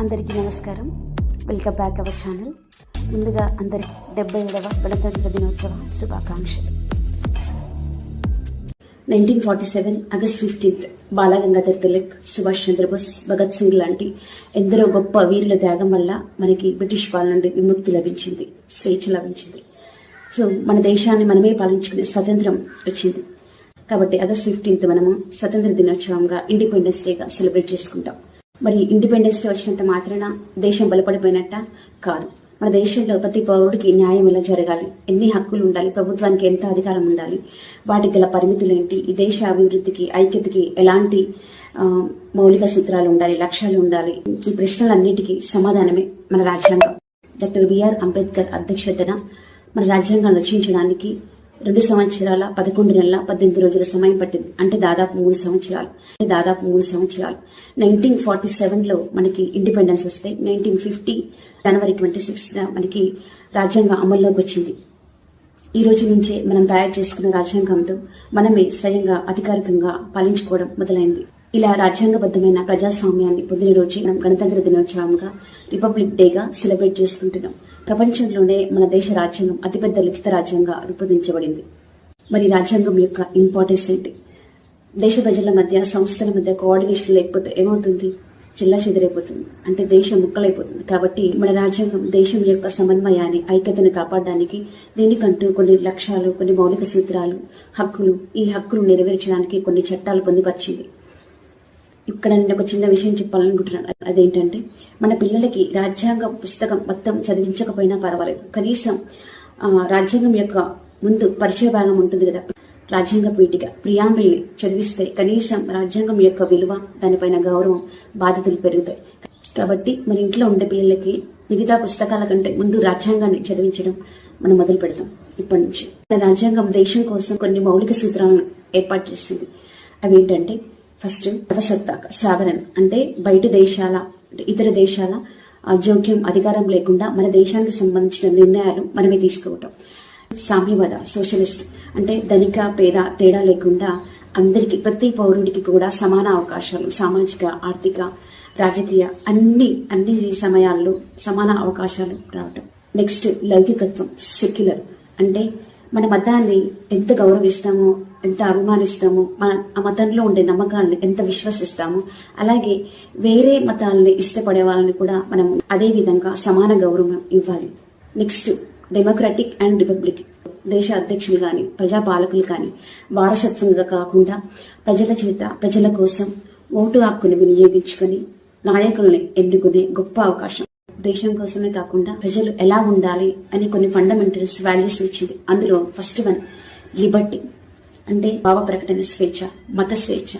అందరికీ నమస్కారం. Welcome back our channel ముందుగా అందరికీ డెబ్బై ఏడవ గణతంత్ర దినోత్సవ శుభాకాంక్షలు. Nineteen forty seven August fifteenth Balagangadhar Tilak Subhash Chandrabose Bhagat Singh లాంటి ఎందరో గొప్ప వీరుల త్యాగం వల్ల మనకి బ్రిటిష్ పాలన నుండి విముక్తి లభించింది స్వేచ్ఛ లభించింది. సో మన దేశాన్ని మనమే పాలించుకునే స్వతంత్రం వచ్చింది. కాబట్టి ఆగస్ట్ ఫిఫ్టీన్త్ మనము స్వతంత్ర దినోత్సవంగా ఇండిపెండెన్స్ డేగా సెలబ్రేట్ చేసుకుంటాం. మరి ఇండిపెండెన్స్ డే వచ్చినంత మాత్రాన దేశం బలపడిపోయినట్ట కాదు. మన దేశంలో ప్రతి పౌరుడికి న్యాయం ఎలా జరగాలి? ఎన్ని హక్కులు ఉండాలి? ప్రభుత్వానికి ఎంత అధికారం ఉండాలి? వాటికి గల పరిమితులు ఏంటి? ఈ దేశ అభివృద్ధికి ఐక్యతకి ఎలాంటి మౌలిక సూత్రాలు ఉండాలి? లక్ష్యాలు ఉండాలి? ఈ ప్రశ్నలన్నిటికీ సమాధానమే మన రాజ్యాంగం. డాక్టర్ బిఆర్ అంబేద్కర్ అధ్యక్షతన మన రాజ్యాంగం రచించడానికి రెండు సంవత్సరాల పదకొండు నెలల పద్దెనిమిది రోజుల సమయం పట్టింది. అంటే దాదాపు మూడు సంవత్సరాలు. అంటే దాదాపు మూడు సంవత్సరాలు. నైన్టీన్ ఫార్టీ సెవెన్లో మనకి ఇండిపెండెన్స్ వస్తే nineteen fifty January twenty six మనకి రాజ్యాంగం అమల్లోకి వచ్చింది. ఈ రోజు నుంచే మనం తయారు చేసుకున్న రాజ్యాంగంతో మనమే స్వయంగా అధికారికంగా పాలించుకోవడం మొదలైంది. ఇలా రాజ్యాంగబద్ధమైన ప్రజాస్వామ్యాన్ని పొందిన రోజు మనం గణతంత్ర దినోత్సవంగా రిపబ్లిక్ డేగా సెలబ్రేట్ చేసుకుంటున్నాం. ప్రపంచంలోనే మన దేశ రాజ్యాంగం అతిపెద్ద లిఖిత రాజ్యంగా రూపొందించబడింది. మరి రాజ్యాంగం యొక్క ఇంపార్టెన్స్ ఏంటి? దేశ ప్రజల మధ్య సంస్థల మధ్య కోఆర్డినేషన్ లేకపోతే ఏమవుతుంది? చిల్లా చెదిరైపోతుంది. అంటే దేశం ముక్కలైపోతుంది. కాబట్టి మన రాజ్యాంగం దేశం యొక్క సమన్వయాన్ని ఐక్యతను కాపాడడానికి దీనికంటూ కొన్ని లక్ష్యాలు కొన్ని మౌలిక సూత్రాలు హక్కులు ఈ హక్కులు నెరవేర్చడానికి కొన్ని చట్టాలు పొందుపరిచింది. ఇక్కడ నేను ఒక చిన్న విషయం చెప్పాలనుకుంటున్నాను. అదేంటంటే మన పిల్లలకి రాజ్యాంగ పుస్తకం మొత్తం చదివించకపోయినా పర్వాలేదు. కనీసం రాజ్యాంగం యొక్క ముందు పరిచయ భాగం ఉంటుంది కదా. రాజ్యాంగ పీఠిక ప్రియాంబిల్ని చదివిస్తే కనీసం రాజ్యాంగం యొక్క విలువ దానిపైన గౌరవం బాధ్యతలు పెరుగుతాయి. కాబట్టి మన ఇంట్లో ఉండే పిల్లలకి మిగతా పుస్తకాల కంటే ముందు రాజ్యాంగాన్ని చదివించడం మనం మొదలు పెడతాం ఇప్పటి నుంచి. మన రాజ్యాంగం దేశం కోసం కొన్ని మౌలిక సూత్రాలను ఏర్పాటు చేస్తుంది. అవి ఏంటంటే ఫస్ట్ సర్వసత్తాక సాగరణ అంటే బయట దేశాల అంటే ఇతర దేశాల జోక్యం అధికారం లేకుండా మన దేశానికి సంబంధించిన నిర్ణయాలు మనమే తీసుకోవటం. సామ్యవాద సోషలిస్ట్ అంటే ధనిక పేద తేడా లేకుండా అందరికీ ప్రతి పౌరుడికి కూడా సమాన అవకాశాలు సామాజిక ఆర్థిక రాజకీయ అన్ని అన్ని సమయాల్లో సమాన అవకాశాలు రావటం. నెక్స్ట్ లౌకికత్వం సెక్యులర్ అంటే మన మతాన్ని ఎంత గౌరవిస్తామో ఎంత అభిమానిస్తామో మన ఆ మతంలో ఉండే నమ్మకాలను ఎంత విశ్వసిస్తామో అలాగే వేరే మతాలని ఇష్టపడే వాళ్ళని కూడా మనం అదే విధంగా సమాన గౌరవం ఇవ్వాలి. నెక్స్ట్ డెమోక్రటిక్ అండ్ రిపబ్లిక్ దేశ అధ్యక్షులు కానీ ప్రజాపాలకులు కానీ వారసత్వంగా కాకుండా ప్రజల చేత ప్రజల కోసం ఓటు హక్కును వినియోగించుకొని నాయకుల్ని ఎన్నుకునే గొప్ప అవకాశం దేశం కోసమే కాకుండా ప్రజలు ఎలా ఉండాలి అని కొన్ని ఫండమెంటల్స్ వాల్యూస్ ఇచ్చింది. అందులో ఫస్ట్ వన్ లిబర్టీ అంటే భావ ప్రకటన స్వేచ్ఛ మత స్వేచ్ఛ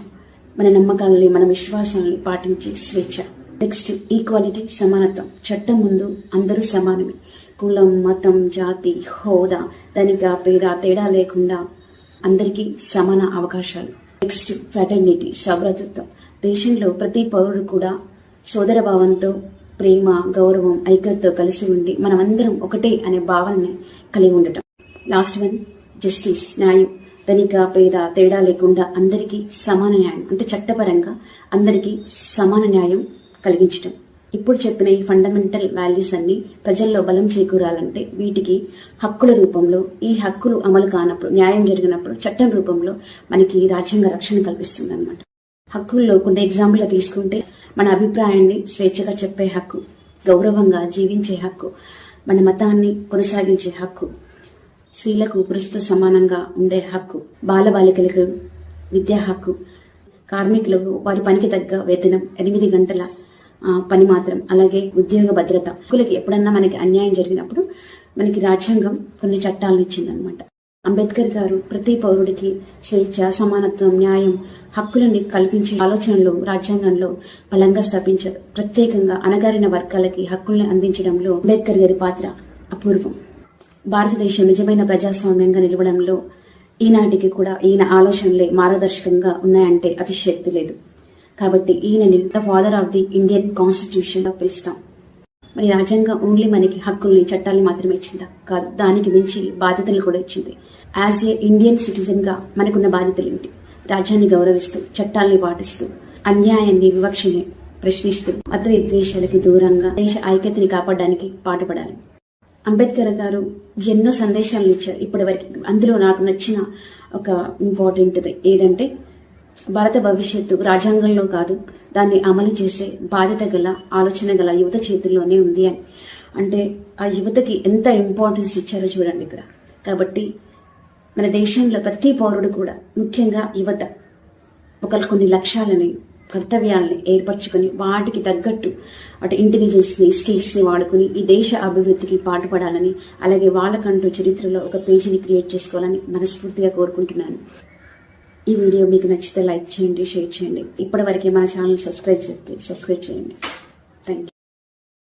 మన నమ్మకాలని మన విశ్వాసాలని పాటించే స్వేచ్ఛ. నెక్స్ట్ ఈక్వాలిటీ సమానత్వం. చట్టం ముందు అందరూ సమానమే. కులం మతం జాతి హోదా ధనిక పేద తేడా లేకుండా అందరికీ సమాన అవకాశాలు. నెక్స్ట్ ఫ్రాటర్నిటీ సౌభ్రతత్వం. దేశంలో ప్రతి పౌరుడు కూడా సోదర భావంతో ప్రేమ గౌరవం ఐక్యతతో కలిసి ఉండి మనమందరం ఒకటే అనే భావనని కలిగి ఉండటం. లాస్ట్ వన్ జస్టిస్ న్యాయం. ధనిక పేద తేడా లేకుండా అందరికీ సమాన న్యాయం. అంటే చట్టపరంగా అందరికీ సమాన న్యాయం కలిగించటం. ఇప్పుడు చెప్పిన ఈ ఫండమెంటల్ వాల్యూస్ అన్ని ప్రజల్లో బలం చేకూరాలంటే వీటికి హక్కుల రూపంలో ఈ హక్కులు అమలు కానప్పుడు న్యాయం జరిగినప్పుడు చట్టం రూపంలో మనకి రాజ్యాంగ రక్షణ కల్పిస్తుంది అనమాట హక్కుల్లో కొన్ని ఎగ్జాంపుల్ తీసుకుంటే మన అభిప్రాయాన్ని స్వేచ్ఛగా చెప్పే హక్కు గౌరవంగా జీవించే హక్కు మన మతాన్ని కొనసాగించే హక్కు స్త్రీలకు పురుషులతో సమానంగా ఉండే హక్కు బాలబాలికలకు విద్యా హక్కు కార్మికులకు వారి పనికి తగ్గ వేతనం ఎనిమిది గంటల పని మాత్రం అలాగే ఉద్యోగ భద్రత. హక్కులకి ఎప్పుడన్నా మనకి అన్యాయం జరిగినప్పుడు మనకి రాజ్యాంగం కొన్ని చట్టాలను ఇచ్చిందనమాట అంబేద్కర్ గారు ప్రతి పౌరుడికి స్వేచ్ఛ సమానత్వం న్యాయం హక్కులని కల్పించే ఆలోచనలు రాజ్యాంగంలో బలంగా స్థాపించారు. ప్రత్యేకంగా అణగారిన వర్గాలకి హక్కుల్ని అందించడంలో అంబేద్కర్ గారి పాత్ర అపూర్వం. భారతదేశం నిజమైన ప్రజాస్వామ్యంగా నిలవడంలో ఈనాటికి కూడా ఈయన ఆలోచనలే మార్గదర్శకంగా ఉన్నాయంటే అతిశక్తి లేదు. కాబట్టి ఈయనని the father of the Indian కాన్స్టిట్యూషన్గా పిలుస్తాం. మరి రాజ్యాంగం ఓన్లీ మనకి హక్కుల్ని చట్టాల్ని మాత్రమే ఇచ్చిందా? కాదు. దానికి మించి బాధ్యతలు కూడా ఇచ్చింది. యాజ్ ఏ ఇండియన్ సిటిజన్గా మనకున్న బాధ్యతలు ఏంటి రాజ్యాన్ని గౌరవిస్తూ చట్టాల్ని పాటిస్తూ అన్యాయాన్ని వివక్షని ప్రశ్నిస్తూ మత విద్వేషాలకి దూరంగా దేశ ఐక్యతని కాపాడడానికి పాటుపడాలి. అంబేద్కర్ గారు ఎన్నో సందేశాలను ఇచ్చారు. ఇప్పటి వరకు అందులో నాకు నచ్చిన ఒక ఇంపార్టెంట్ ఏదంటే భారత భవిష్యత్తు రాజ్యాంగంలో కాదు. దాన్ని అమలు చేసే బాధ్యత గల ఆలోచన గల యువత చేతుల్లోనే ఉంది అని. అంటే ఆ యువతకి ఎంత ఇంపార్టెన్స్ ఇచ్చారో చూడండి ఇక్కడ. కాబట్టి మన దేశంలో ప్రతి పౌరుడు కూడా ముఖ్యంగా యువత ఒకరు కొన్ని లక్ష్యాలని కర్తవ్యాలని ఏర్పరచుకొని వాటికి తగ్గట్టు అటు ఇంటెలిజెన్స్ని స్కిల్స్ని వాడుకుని ఈ దేశ అభివృద్ధికి పాటుపడాలని అలాగే వాళ్ళకంటూ చరిత్రలో ఒక పేజీని క్రియేట్ చేసుకోవాలని మనస్ఫూర్తిగా కోరుకుంటున్నాను. ఈ వీడియో మీకు నచ్చితే లైక్ చేయండి షేర్ చేయండి. ఇప్పటివరకే మన ఛానల్ సబ్స్క్రైబ్ చేస్తే సబ్స్క్రైబ్ చేయండి. Thank you